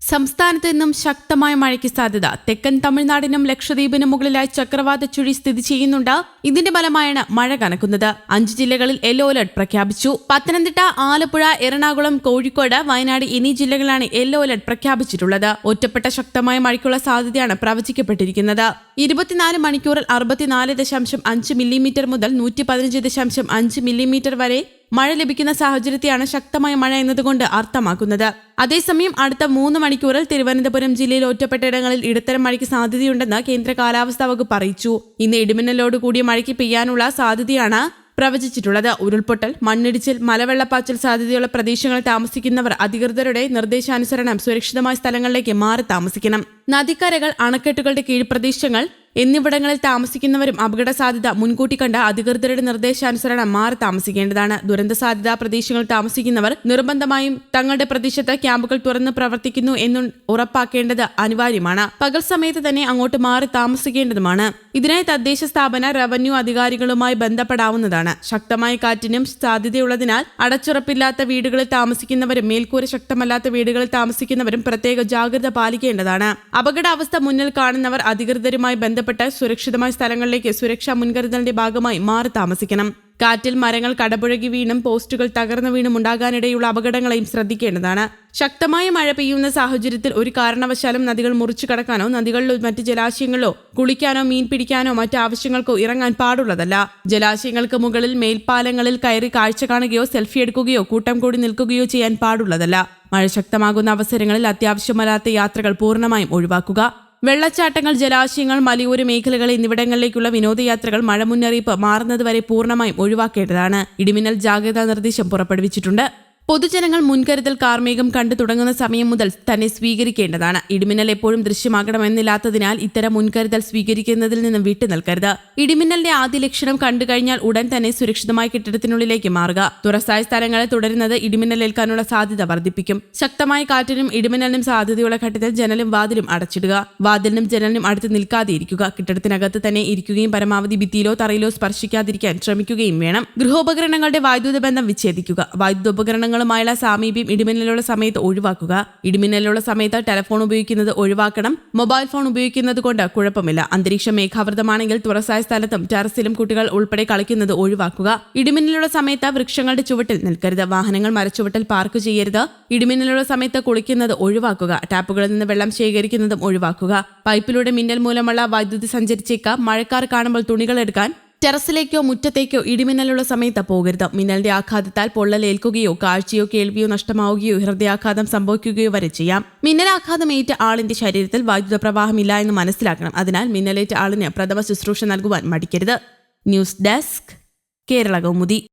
സംസ്ഥാനത്ത് നിന്നും ശക്തമായ മഴയ്ക്ക് സാധ്യത. തെക്കൻ തമിഴ്നാടിനും ലക്ഷദ്വീപിനും മുകളിലായി ചക്രവാത ചുഴി സ്ഥിതി ചെയ്യുന്നുണ്ട്. ഇതിന്റെ ഫലമായാണ് മഴ കനക്കുന്നത്. അഞ്ച് ജില്ലകളിൽ യെല്ലോ അലർട്ട് പ്രഖ്യാപിച്ചു. പത്തനംതിട്ട ആലപ്പുഴ എറണാകുളം കോഴിക്കോട് വയനാട് എന്നീ ജില്ലകളാണ് യെല്ലോ അലർട്ട് പ്രഖ്യാപിച്ചിട്ടുള്ളത്. ഒറ്റപ്പെട്ട ശക്തമായ മഴയ്ക്കുള്ള സാധ്യതയാണ് പ്രവചിക്കപ്പെട്ടിരിക്കുന്നത്. ഇരുപത്തിനാല് മണിക്കൂറിൽ അറുപത്തിനാല് ദശാംശം അഞ്ച് മില്ലിമീറ്റർ മുതൽ നൂറ്റി പതിനഞ്ച് ദശാംശം അഞ്ച് മില്ലിമീറ്റർ വരെ മഴ ലഭിക്കുന്ന സാഹചര്യത്തെയാണ് ശക്തമായ മഴ എന്നതുകൊണ്ട് അർത്ഥമാക്കുന്നത്. അതേസമയം അടുത്ത മൂന്ന് മണിക്കൂറിൽ തിരുവനന്തപുരം ജില്ലയിൽ ഒറ്റപ്പെട്ടയിടങ്ങളിൽ ഇടത്തരം മഴയ്ക്ക് സാധ്യതയുണ്ടെന്ന് കേന്ദ്ര കാലാവസ്ഥാ വകുപ്പ് അറിയിച്ചു. ഇന്ന് ഇടിമിന്നലോട് കൂടിയ മഴയ്ക്ക് പെയ്യാനുള്ള സാധ്യതയാണ് പ്രവചിച്ചിട്ടുള്ളത്. ഉരുൾപൊട്ടൽ മണ്ണിടിച്ചിൽ മലവെള്ളപ്പാച്ചൽ സാധ്യതയുള്ള പ്രദേശങ്ങളിൽ താമസിക്കുന്നവർ അധികൃതരുടെ നിർദ്ദേശാനുസരണം സുരക്ഷിതമായ സ്ഥലങ്ങളിലേക്ക് മാറി താമസിക്കണം. നദിക്കരകൾ അണക്കെട്ടുകളുടെ കീഴ്പ്രദേശങ്ങൾ എന്നിവിടങ്ങളിൽ താമസിക്കുന്നവരും അപകട സാധ്യത മുൻകൂട്ടി കണ്ട അധികൃതരുടെ നിർദ്ദേശാനുസരണം മാറി താമസിക്കേണ്ടതാണ്. ദുരന്ത സാധ്യതാ പ്രദേശങ്ങളിൽ താമസിക്കുന്നവർ നിർബന്ധമായും തങ്ങളുടെ പ്രദേശത്ത് ക്യാമ്പുകൾ തുറന്ന് പ്രവർത്തിക്കുന്നു എന്ന് ഉറപ്പാക്കേണ്ടത് അനിവാര്യമാണ്. പകൽ സമയത്ത് തന്നെ അങ്ങോട്ട് മാറി താമസിക്കേണ്ടതുമാണ്. ഇതിനായി തദ്ദേശ സ്ഥാപന റവന്യൂ അധികാരികളുമായി ബന്ധപ്പെടാവുന്നതാണ്. ശക്തമായ കാറ്റിനും സാധ്യതയുള്ളതിനാൽ അടച്ചുറപ്പില്ലാത്ത വീടുകളിൽ താമസിക്കുന്നവരും മേൽക്കൂര ശക്തമല്ലാത്ത വീടുകളിൽ താമസിക്കുന്നവരും പ്രത്യേക ജാഗ്രത പാലിക്കേണ്ടതാണ്. അപകടാവസ്ഥ മുന്നിൽ കാണുന്നവർ അധികൃതരുമായി ബന്ധപ്പെട്ട് സുരക്ഷിതമായ സ്ഥലങ്ങളിലേക്ക് സുരക്ഷാ മുൻകരുതലിന്റെ ഭാഗമായി മാറി താമസിക്കണം. കാറ്റിൽ മരങ്ങൾ കടപുഴകി വീണും പോസ്റ്റുകൾ തകർന്നു വീണും ഉണ്ടാകാനിടയുള്ള അപകടങ്ങളെയും ശ്രദ്ധിക്കേണ്ടതാണ്. ശക്തമായ മഴ പെയ്യുന്ന സാഹചര്യത്തിൽ ഒരു കാരണവശാലും നദികൾ മുറിച്ചു കടക്കാനോ നദികളിലോ മറ്റ് ജലാശയങ്ങളിലോ കുളിക്കാനോ മീൻ പിടിക്കാനോ മറ്റ് ആവശ്യങ്ങൾക്കോ ഇറങ്ങാൻ പാടുള്ളതല്ല. ജലാശയങ്ങൾക്ക് മുകളിൽ മേൽപ്പാലങ്ങളിൽ കയറി കാഴ്ച കാണുകയോ സെൽഫി എടുക്കുകയോ കൂട്ടം കൂടി നിൽക്കുകയോ ചെയ്യാൻ പാടുള്ളതല്ല. മഴ ശക്തമാകുന്ന അവസരങ്ങളിൽ അത്യാവശ്യമല്ലാത്ത യാത്രകൾ പൂർണമായും ഒഴിവാക്കുക. വെള്ളച്ചാട്ടങ്ങൾ ജലാശയങ്ങൾ മലയോര മേഖലകൾ എന്നിവിടങ്ങളിലേക്കുള്ള വിനോദയാത്രകൾ മഴ മുന്നറിയിപ്പ് മാറുന്നതുവരെ പൂർണമായും ഒഴിവാക്കേണ്ടതാണ്. ഇടിമിന്നൽ ജാഗ്രതാ നിർദ്ദേശം പുറപ്പെടുവിച്ചിട്ടുണ്ട്. പൊതുജനങ്ങൾ മുൻകരുതൽ കാർമേഘം കണ്ടു തുടങ്ങുന്ന സമയം മുതൽ തന്നെ സ്വീകരിക്കേണ്ടതാണ്. ഇടിമിന്നൽ എപ്പോഴും ദൃശ്യമാകണമെന്നില്ലാത്തതിനാൽ ഇത്തരം മുൻകരുതൽ സ്വീകരിക്കുന്നതിൽ നിന്നും വിട്ടു നിൽക്കരുത് ഇടിമിന്നലിന്റെ ആദ്യ ലക്ഷണം കണ്ടു കഴിഞ്ഞാൽ ഉടൻ തന്നെ സുരക്ഷിതമായ കെട്ടിടത്തിനുള്ളിലേക്ക് മാറുക. തുറസായ സ്ഥലങ്ങളിൽ തുടരുന്നത് ഇടിമിന്നലേൽക്കാനുള്ള സാധ്യത വർദ്ധിപ്പിക്കും. ശക്തമായ കാറ്റിനും ഇടിമിന്നലിനും സാധ്യതയുള്ള ഘട്ടത്തിൽ ജനലും വാതിലും അടച്ചിടുക. വാതിലിനും ജനലിനും അടുത്ത് നിൽക്കാതെ ഇരിക്കുക കെട്ടിടത്തിനകത്ത് തന്നെ ഇരിക്കുകയും പരമാവധി ഭിത്തിയിലോ തറയിലോ സ്പർശിക്കാതിരിക്കാൻ ശ്രമിക്കുകയും വേണം. ഗൃഹോപകരണങ്ങളുടെ വൈദ്യുത ബന്ധം വിച്ഛേദിക്കുക. വൈദ്യുതോപകരണങ്ങളുമായുള്ള സാമീപ്യം ഇടിമിന്നലുള്ള സമയത്ത് ഒഴിവാക്കുക. ഇടിമിന്നലുള്ള സമയത്ത് ടെലഫോൺ ഉപയോഗിക്കുന്നത് ഒഴിവാക്കണം. മൊബൈൽ ഫോൺ ഉപയോഗിക്കുന്നത് കൊണ്ട് കുഴപ്പമില്ല. അന്തരീക്ഷം മേഘാവൃതമാണെങ്കിൽ തുറസായ സ്ഥലത്തും ടെറസിലും കുട്ടികൾ ഉൾപ്പെടെ കളിക്കുന്നത് ഒഴിവാക്കുക. ഇടിമിന്നലുള്ള സമയത്ത് വൃക്ഷങ്ങളുടെ ചുവട്ടിൽ നിൽക്കരുത്. വാഹനങ്ങൾ മരച്ചുവട്ടിൽ പാർക്ക് ചെയ്യരുത്. ഇടിമിന്നലുള്ള സമയത്ത് കുളിക്കുന്നത് ഒഴിവാക്കുക. ടാപ്പുകളിൽ നിന്ന് വെള്ളം ശേഖരിക്കുന്നതും ഒഴിവാക്കുക. പൈപ്പിലൂടെ മിന്നൽ മൂലമുള്ള വൈദ്യുതി സഞ്ചരിച്ചേക്കാം. മഴക്കാർ കാണുമ്പോൾ തുണികൾ എടുക്കാൻ ടെറസിലേക്കോ മുറ്റത്തേക്കോ ഇടിമിന്നലുള്ള സമയത്ത് പോകരുത്. മിന്നലിന്റെ ആഘാതത്താൽ പൊള്ളലേൽക്കുകയോ കാഴ്ചയോ കേൾവിയോ നഷ്ടമാവുകയോ ഹൃദയാഘാതം സംഭവിക്കുകയോ വരെ ചെയ്യാം. മിന്നലാഘാതം ഏറ്റ ആളിന്റെ ശരീരത്തിൽ വൈദ്യുത പ്രവാഹമില്ല എന്ന് മനസ്സിലാക്കണം. അതിനാൽ മിന്നലേറ്റ ആളിന് പ്രഥമ ശുശ്രൂഷ നൽകുവാൻ മടിക്കരുത്. News desk Kerala Kaumudi.